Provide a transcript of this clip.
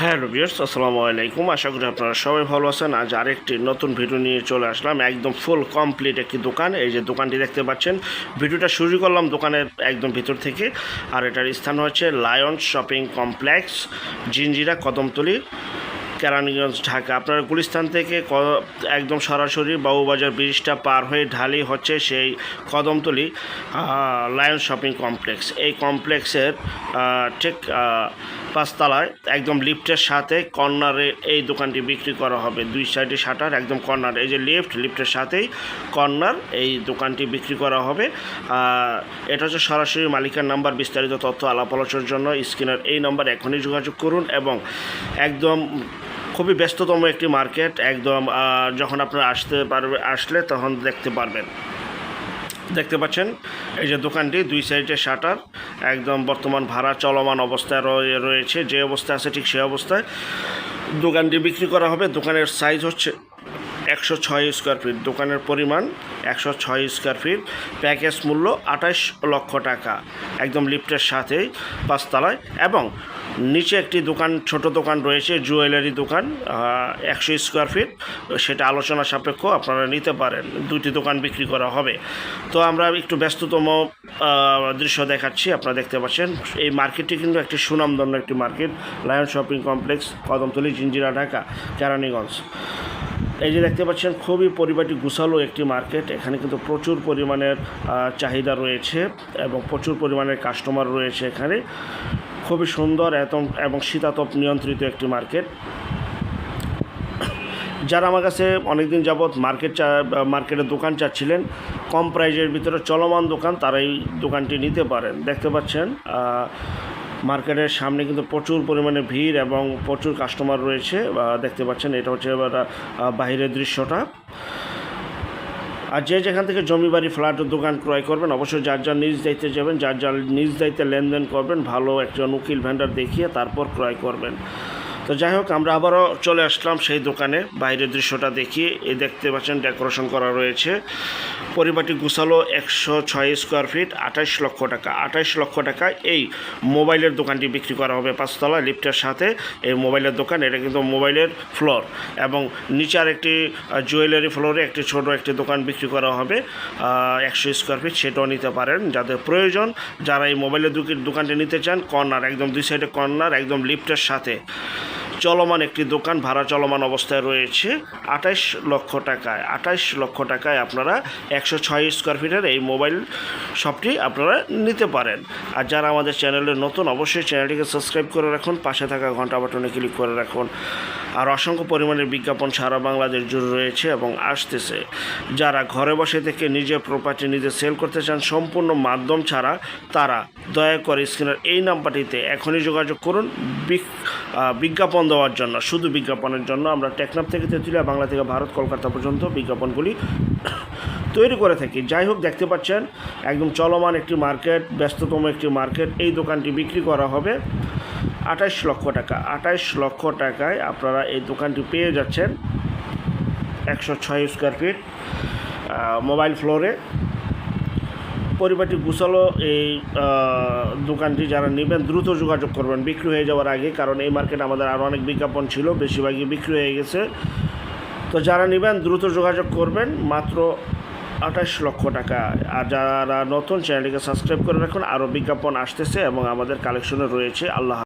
হ্যাঁ রবিয়ার্স আসসালামু আলাইকুম। আশা করি আপনারা সবাই ভালো আছেন। আজ আরেকটি নতুন ভিডিও নিয়ে চলে আসলাম। একদম ফুল কমপ্লিট একটি দোকান। এই যে দোকানটি দেখতে পাচ্ছেন, ভিডিওটা শুরু করলাম দোকানের একদম ভিতর থেকে। আর এটার স্থান হচ্ছে lion shopping complex Jinjira Kadamtali. Keraniganj, Dhaka. আপনার গুলিস্তান থেকে একদম সরাসরি বাবুবাজার ব্রিজটা পার হয়ে ঢালি হচ্ছে সেই কদমতলি লায়ন শপিং কমপ্লেক্স। এই কমপ্লেক্সের ঠিক পাঁচতলায় একদম লিফটের সাথে কর্নারে এই দোকানটি বিক্রি করা হবে। দুই সাইডে শাটার, একদম কর্নার। এই যে লিফট, লিফটের সাথেই কর্নার এই দোকানটি বিক্রি করা হবে। এটা হচ্ছে সরাসরি মালিকের নাম্বার, বিস্তারিত তথ্য আলাপ আলোচনার জন্য স্ক্রিনের এই নাম্বার এখনই যোগাযোগ করুন এবং একদম খুবই ব্যস্ততম একটি মার্কেট, একদম যখন আপনারা আসতে পারবে, আসলে তখন দেখতে পারবেন। দেখতে পাচ্ছেন, এই যে দোকানটি, দুই সাইডে শাটার, একদম বর্তমান ভাড়া চলমান অবস্থায় রয়ে- রয়েছে। যে অবস্থায় আছে ঠিক সেই অবস্থায় দোকানটি বিক্রি করা হবে। দোকানের সাইজ হচ্ছে একশো ছয় স্কোয়ার ফিট দোকানের পরিমাণ একশো ছয় স্কোয়ার ফিট প্যাকেজ মূল্য আঠাশ লক্ষ টাকা। একদম লিফটের সাথেই পাঁচতলায়। এবং নিচে একটি দোকান, ছোট দোকান রয়েছে জুয়েলারি দোকান একশো স্কোয়ার ফিট সেটা আলোচনা সাপেক্ষ, আপনারা নিতে পারেন। দুটি দোকান বিক্রি করা হবে। তো আমরা একটু ব্যস্ততম দৃশ্য দেখাচ্ছি। আপনারা দেখতে পাচ্ছেন, এই মার্কেটটি কিন্তু একটি সুনামধন্য একটি market. Lion shopping complex Kadamtali, Jinjira, Dhaka, Keraniganj. এই যে দেখতে পাচ্ছেন, খুবই পরিপাটি গুছালো একটি মার্কেট। এখানে কিন্তু প্রচুর পরিমাণের চাহিদা রয়েছে এবং প্রচুর পরিমাণের কাস্টমার রয়েছে এখানে। খুবই সুন্দর এবং এবং শীতাতপ নিয়ন্ত্রিত একটি মার্কেট। যারা আমার কাছে অনেকদিন যাবৎ মার্কেট চা, মার্কেটের দোকান চাচ্ছিলেন, কম প্রাইজের ভিতরে চলমান দোকান তারা এই দোকানটি নিতে পারেন। দেখতে পাচ্ছেন মার্কেটের সামনে কিন্তু প্রচুর পরিমাণে ভিড় এবং প্রচুর কাস্টমার রয়েছে দেখতে পাচ্ছেন এটা হচ্ছে বাইরের দৃশ্যটা। আর যে যেখান থেকে জমি বাড়ি, ফ্ল্যাট, দোকান ক্রয় করবেন, অবশ্যই যার যার নিজ দায়িত্বে যাবেন, যার যার নিজ দায়িত্বে লেনদেন করবেন, ভালো একজন উকিল ভ্যান্ডার দেখিয়ে তারপর ক্রয় করবেন। তো যাই হোক, আমরা আবারও চলে আসলাম সেই দোকানে। বাইরের দৃশ্যটা দেখি। এ দেখতে পাচ্ছেন, ডেকোরেশন করা রয়েছে। পরিবারটি গুছালো একশো ছয় স্কোয়ার ফিট আঠাশ লক্ষ টাকা। আঠাইশ লক্ষ টাকা এই মোবাইলের দোকানটি বিক্রি করা হবে পাঁচতলা লিফটের সাথে। এই মোবাইলের দোকান, এটা কিন্তু মোবাইলের ফ্লোর এবং নিচে আর একটি জুয়েলারি ফ্লোরে একটি ছোট একটি দোকান বিক্রি করা হবে। একশো স্কোয়ার ফিট, সেটাও নিতে পারেন যাদের প্রয়োজন। যারা এই মোবাইলের দোকান- দোকানটি নিতে চান, কর্নার, একদম দুই সাইডে কর্নার, একদম লিফটের সাথে। চলমান একটি দোকান ভাড়া চলমান অবস্থায় রয়েছে। আঠাইশ লক্ষ টাকায় আঠাইশ লক্ষ টাকায় আপনারা একশো ছয় স্কোয়ার ফিটের এই মোবাইল শপটি আপনারা নিতে পারেন। আর যারা আমাদের চ্যানেলে নতুন অবশ্যই চ্যানেলটিকে সাবস্ক্রাইব করে রাখুন পাশে থাকা ঘণ্টা বাটনে ক্লিক করে রাখুন। আর অসংখ্য পরিমাণের বিজ্ঞাপন সারা বাংলাদেশ জুড়ে রয়েছে এবং আসতেছে। যারা ঘরে বসে থেকে নিজের প্রপার্টি নিজে সেল করতে চান সম্পূর্ণ মাধ্যম ছাড়া তারা দয়া করে স্ক্রিনের এই নাম্বারটিতে এখনই যোগাযোগ করুন। আহ, বিজ্ঞাপন দেওয়ার জন্য, শুধু বিজ্ঞাপনের জন্য। আমরা টেকনাফ থেকে তেঁতুলিয়া, বাংলা থেকে ভারত, কলকাতা পর্যন্ত বিজ্ঞাপনগুলি তৈরি করে থাকি। যাই হোক, দেখতে পাচ্ছেন, একদম চলমান একটি মার্কেট, ব্যস্ততম একটি মার্কেট। এই দোকানটি বিক্রি করা হবে আঠাইশ লক্ষ টাকা। আঠাইশ লক্ষ টাকায় আপনারা এই দোকানটি পেয়ে যাচ্ছেন একশো ছয় স্কোয়ার ফিট মোবাইল ফ্লোরে পরিবারটি গুছালো, এই দোকানটি যারা নেবেন দ্রুত যোগাযোগ করবেন। বিক্রি হয়ে যাওয়ার আগে, কারণ এই মার্কেট আমাদের আরও অনেক বিজ্ঞাপন ছিল, বেশিরভাগই বিক্রি হয়ে গেছে। তো যারা নেবেন, দ্রুত যোগাযোগ করবেন, মাত্র আঠাশ লক্ষ টাকা। আর যারা নতুন, চ্যানেলটিকে সাবস্ক্রাইব করে রাখুন আরও বিজ্ঞাপন আসতেছে এবং আমাদের কালেকশনে রয়েছে। আল্লাহ